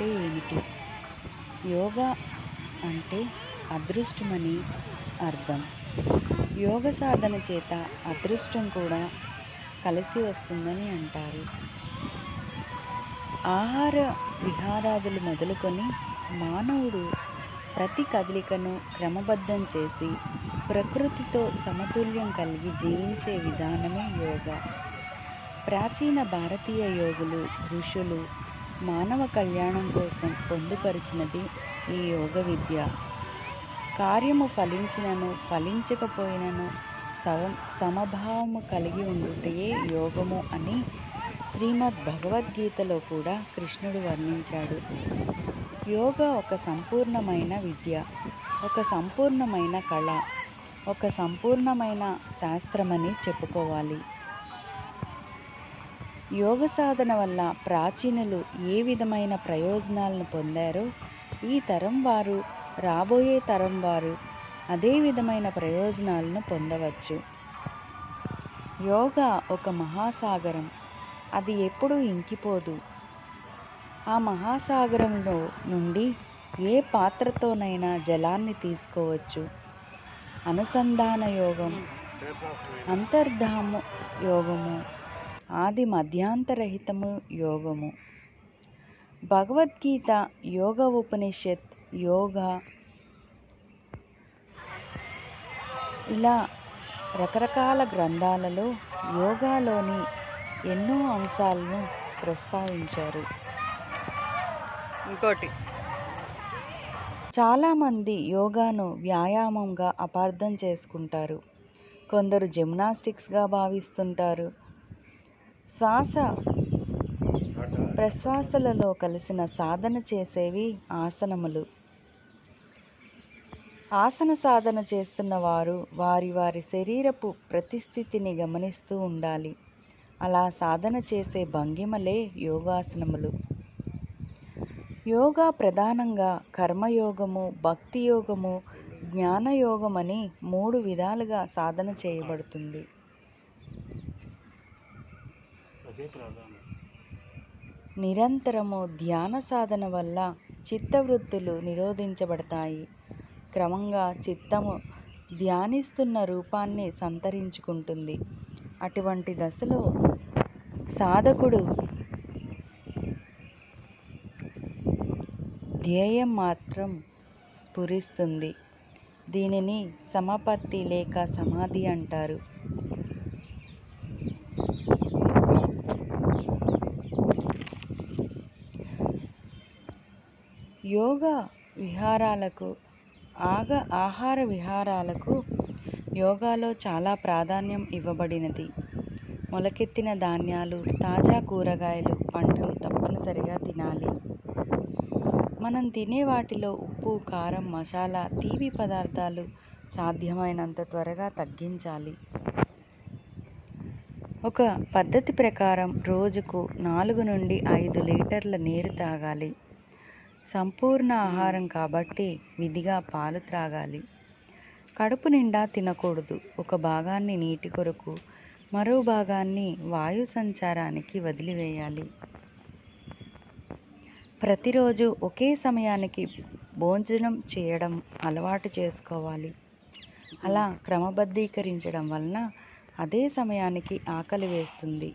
అంటే ఏమిటి? యోగా అంటే అదృష్టమని అర్థం. యోగ సాధన చేత అదృష్టం కూడా కలిసి వస్తుందని అంటారు. ఆహార విహారాదులు మొదలుకొని మానవుడు ప్రతి కదలికను క్రమబద్ధం చేసి ప్రకృతితో సమతుల్యం కలిగి జీవించే విధానమే యోగా. ప్రాచీన భారతీయ యోగులు ఋషులు మానవ కళ్యాణం కోసం పొందుపరిచినది ఈ యోగ విద్య. కార్యము ఫలించినను ఫలించకపోయినను సవ సమభావము కలిగి ఉండుటయే యోగము అని శ్రీమద్ భగవద్గీతలో కూడా కృష్ణుడు వర్ణించాడు. యోగా ఒక సంపూర్ణమైన విద్య ఒక సంపూర్ణమైన కళ ఒక సంపూర్ణమైన శాస్త్రమని చెప్పుకోవాలి. యోగ సాధన వల్ల ప్రాచీనులు ఏ విధమైన ప్రయోజనాలను పొందారో ఈ తరం వారు రాబోయే తరం వారు అదే విధమైన ప్రయోజనాలను పొందవచ్చు. యోగా ఒక మహాసాగరం. అది ఎప్పుడూ ఇంకిపోదు. ఆ మహాసాగరంలో నుండి ఏ పాత్రతోనైనా జలాన్ని తీసుకోవచ్చు. అనుసంధాన యోగం అంతర్ధాము యోగము ఆది మధ్యాంతరహితము యోగము. భగవద్గీత యోగ ఉపనిషత్ యోగా ఇలా రకరకాల గ్రంథాలలో యోగాలోని ఎన్నో అంశాలను ప్రస్తావించారు. ఇంకోటి. చాలామంది యోగాను వ్యాయామంగా అపార్థం చేసుకుంటారు. కొందరు జిమ్నాస్టిక్స్గా భావిస్తుంటారు. శ్వాస. ప్రశ్వాసలలో కలిసిన సాధన చేసేవి ఆసనములు. ఆసన సాధన చేస్తున్న వారు వారి వారి శరీరపు ప్రతిస్థితిని గమనిస్తూ ఉండాలి. అలా సాధన చేసే భంగిమలే యోగాసనములు. యోగా ప్రధానంగా కర్మయోగము భక్తి యోగము జ్ఞానయోగం అని మూడు విధాలుగా సాధన చేయబడుతుంది. నిరంతరము ధ్యాన సాధన వల్ల చిత్తవృత్తులు నిరోధించబడతాయి. క్రమంగా చిత్తము ధ్యానిస్తున్న రూపాన్ని సంతరించుకుంటుంది. అటువంటి దశలో సాధకుడు ధ్యేయం మాత్రం స్ఫురిస్తుంది. దీనిని సమపత్తి లేక సమాధి అంటారు. యోగా విహారాలకు ఆగ ఆహార విహారాలకు యోగాలో చాలా ప్రాధాన్యం ఇవ్వబడినది. మొలకెత్తిన ధాన్యాలు తాజా కూరగాయలు పండ్లు తప్పనిసరిగా తినాలి. మనం తినే వాటిలో ఉప్పు కారం మసాలా తీపి పదార్థాలు సాధ్యమైనంత త్వరగా తగ్గించాలి. ఒక పద్ధతి ప్రకారం రోజుకు నాలుగు నుండి ఐదు లీటర్ల నీరు తాగాలి. సంపూర్ణ ఆహారం కాబట్టి విధిగా పాలు త్రాగాలి. కడుపు నిండా తినకూడదు. ఒక భాగాన్ని నీటి కొరకు మరో భాగాన్ని వాయు సంచారానికి వదిలివేయాలి. ప్రతిరోజు ఒకే సమయానికి భోజనం చేయడం అలవాటు చేసుకోవాలి. అలా క్రమబద్ధీకరించడం వలన అదే సమయానికి ఆకలి వేస్తుంది.